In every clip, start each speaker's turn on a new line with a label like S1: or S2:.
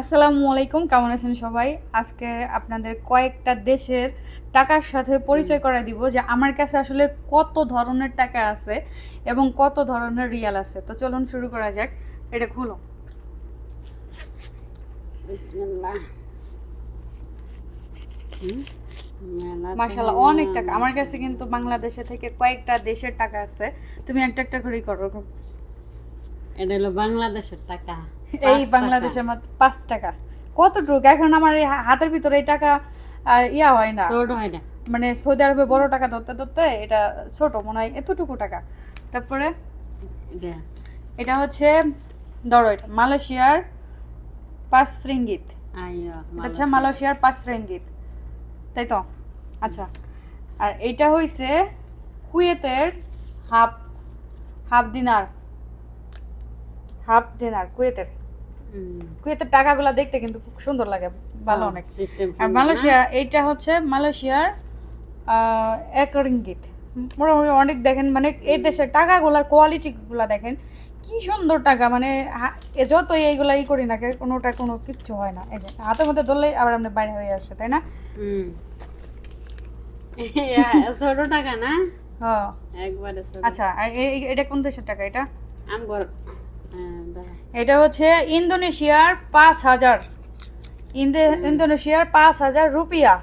S1: আসসালামু আলাইকুম কেমন আছেন সবাই? আজকে আপনাদের কয়েকটা দেশের টাকার সাথে পরিচয় করায় দিব যে আমার কাছে আসলে কত ধরনের টাকা আছে এবং কত ধরনের রিয়াল আছে। তো চলুন শুরু করা যাক এটা খুলো। মার্শাল্লাহ অনেক টাকা। আমার কাছে কিন্তু বাংলাদেশে থেকে কয়েকটা দেশের টাকা আছে। তুমি একটা একটা করেই করো।
S2: এটা হলো বাংলাদেশের টাকা।
S1: এই
S2: পাঁচ
S1: বাংলাদেশের মাত্র পাঁচ টাকা। কতটুকু এখন আমার এই হাতের ভিতরে এই টাকা ইয়া হয় না।
S2: ছোট হয় না।
S1: মানে সৌদি আরবে বড় টাকা ধরতে ধরতে এটা ছোট মনে হয় এতটুকু টাকা। তারপরে
S2: এটা
S1: এটা হচ্ছে ধরো এটা মালয়েশিয়ার পাঁচ রিঙ্গিত। এটা মালয়েশিয়ার পাঁচ রিঙ্গিত। তাই তো? আচ্ছা। আর এইটা হইছে কুয়েতের হাফ হাফ দিনার। হাফ দিনার কুয়েতের। কুয়েতের টাকাগুলো দেখতে কিন্তু খুব সুন্দর লাগে ভালো অনেক। আর মালয়েশিয়া এইটা হচ্ছে মালয়েশিয়ার এক রিঙ্গিত মোটামুটি অনেক দেখেন মানে এই দেশের টাকাগুলার কোয়ালিটিগুলো দেখেন কি সুন্দর টাকা মানে যতই এইগুলা ই করি না কেন, কোনোটা কোনো কিচ্ছু হয় না। এই যে হাতের মধ্যে ধরলে আবার আপনি বাইরে হয়ে আসছে তাই না?
S2: ছোট টাকা না?
S1: হ্যাঁ
S2: একবারে
S1: আচ্ছা আর এটা কোন দেশের টাকা এটা?
S2: আমগর হ্যাঁ।
S1: এটা হচ্ছে ইন্দোনেশিয়ার পাঁচ হাজার। ইন্দোনেশিয়ার পাঁচ হাজার রুপিয়া।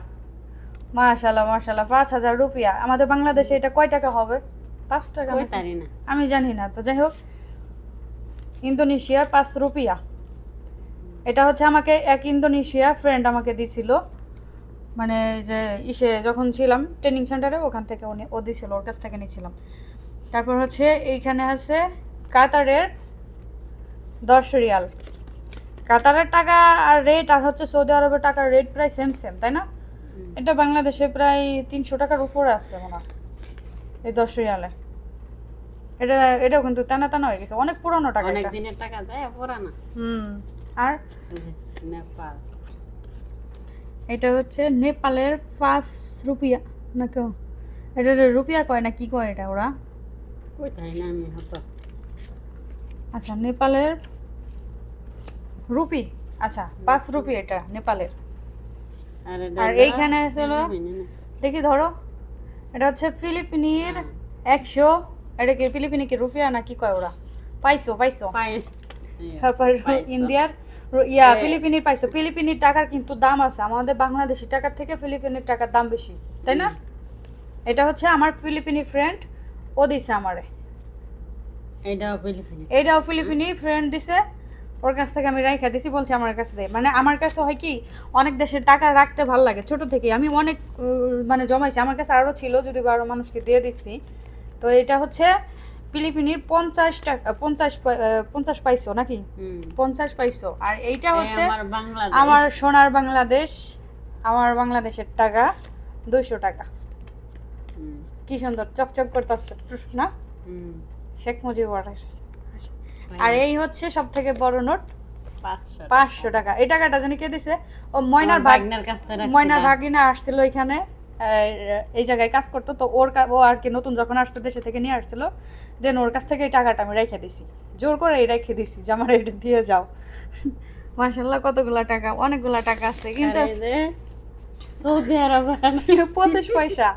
S1: মাশাল্লাহ মাশাল্লাহ পাঁচ হাজার রুপিয়া। আমাদের বাংলাদেশে এটা কয় টাকা হবে? পাঁচ টাকা আমি জানি না তো যাই হোক ইন্দোনেশিয়ার পাঁচ রুপিয়া। এটা হচ্ছে আমাকে এক ইন্দোনেশিয়া ফ্রেন্ড আমাকে দিছিল। মানে যে ইসে যখন ছিলাম ট্রেনিং সেন্টারে ওখান থেকে উনি ও দিছিল ওর কাছ থেকে নিয়েছিলাম তারপর হচ্ছে এইখানে আছে কাতারের দশ রিয়াল। কাতারের টাকা আর রেট আর হচ্ছে সৌদি আরবের টাকার রেট প্রায় সেম সেম তাই না? এটা বাংলাদেশে প্রায় তিনশো টাকার উপরে আছে মনে হয় এই দশ রিয়ালে। এটা এটাও কিন্তু টানা টানা হয়ে গেছে। অনেক পুরনো টাকা
S2: অনেক দিনের টাকা যায় পুরানা।
S1: হুম আর?
S2: নেপাল।
S1: এটা হচ্ছে নেপালের পাঁচ রুপিয়া না কেউ? এটা রুপিয়া কয় না কি কয় এটা ওরা?
S2: কই তারি না আমি হতো
S1: আচ্ছা নেপালের রুপি? আচ্ছা পাঁচ রুপি এটা নেপালের।
S2: আর
S1: এইখানে হলো- দেখি ধরো এটা হচ্ছে ফিলিপিনির একশো। এটা কি ফিলিপিনি কি রুপিয়া না কি কয় ওরা? পাইছো পাইছো।
S2: পাই
S1: তারপর ইন্ডিয়ার ইয়া
S2: হ্যাঁ।
S1: ফিলিপিনির পাইছো। ফিলিপিনির টাকার কিন্তু দাম আছে। আমাদের বাংলাদেশি টাকার থেকে ফিলিপিনির টাকার দাম বেশি তাই না? এটা হচ্ছে আমার ফিলিপিনি ফ্রেন্ড ও দিছে আমারে।
S2: এইটাও ফিলিপিনি।
S1: এইটাও ফিলিপিনি ফ্রেন্ড দিছে। ওর কাছ থেকে আমি রাইখা দিছি বলছে আমার কাছে দে। মানে আমার কাছে হয় কি অনেক দেশের টাকা রাখতে ভালো লাগে। ছোট থেকে আমি অনেক মানে জমাইছি। আমার কাছে আরও ছিল যদি আরও মানুষকে দিয়ে দিচ্ছি তো এটা হচ্ছে ফিলিপিনির পঞ্চাশ টাকা পঞ্চাশ পঞ্চাশ পাইছো নাকি? পঞ্চাশ পাইছো। আর এইটা হচ্ছে
S2: আমার
S1: সোনার বাংলাদেশ আমার বাংলাদেশের টাকা দুইশো টাকা। কি সুন্দর চকচক করতেছে না? শেখ এসেছে আর এই হচ্ছে সব থেকে বড় নোট
S2: পাঁচশো
S1: টাকা। এই টাকাটা জানি কে দিছে? ও ময়নার
S2: ভাগ্নের কাছ থেকে
S1: ময়নার ভাগিনা আসছিল এখানে এই জায়গায় কাজ করতো তো ওর ও আর কি নতুন যখন আসছে দেশে থেকে নিয়ে আসছিল দেন ওর কাছ থেকে এই টাকাটা আমি রেখে দিছি। জোর করে এই রেখে দিছি যে আমার এটা দিয়ে যাও। মার্শাল্লাহ কতগুলা টাকা অনেকগুলা টাকা আছে। কিন্তু
S2: সৌদি আরবে
S1: পঁচিশ পয়সা।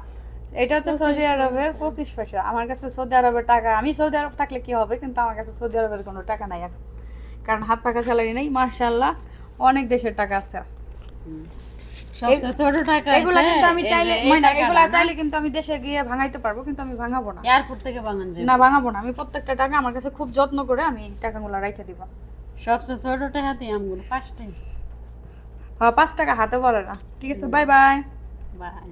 S1: এটা হচ্ছে সৌদি আরবের পঁচিশ পয়সা। আমার কাছে সৌদি আরবের টাকা আমি সৌদি আরব থাকলে কি হবে? কিন্তু আমার কাছে সৌদি আরবের কোনো টাকা নাই এখন। কারণ হাত পাকা স্যালারি নেই মার্শাল্লাহ অনেক দেশের টাকা আছে। এগুলা কিন্তু আমি চাইলে মানে এগুলা চাইলে কিন্তু আমি দেশে গিয়ে ভাঙাইতে পারব কিন্তু আমি ভাঙাবো না।
S2: এয়ারপোর্ট থেকে বাঙান যাবে।
S1: না ভাঙাবো না। আমি প্রত্যেকটা টাকা আমার কাছে খুব যত্ন করে আমি এই টাকাগুলো রেখে দিব।
S2: সবচেয়ে ছোট আমগুলো
S1: হ্যাঁ পাঁচ টাকা হাতে পড়ে না। ঠিক আছে বাই বাই
S2: বাই।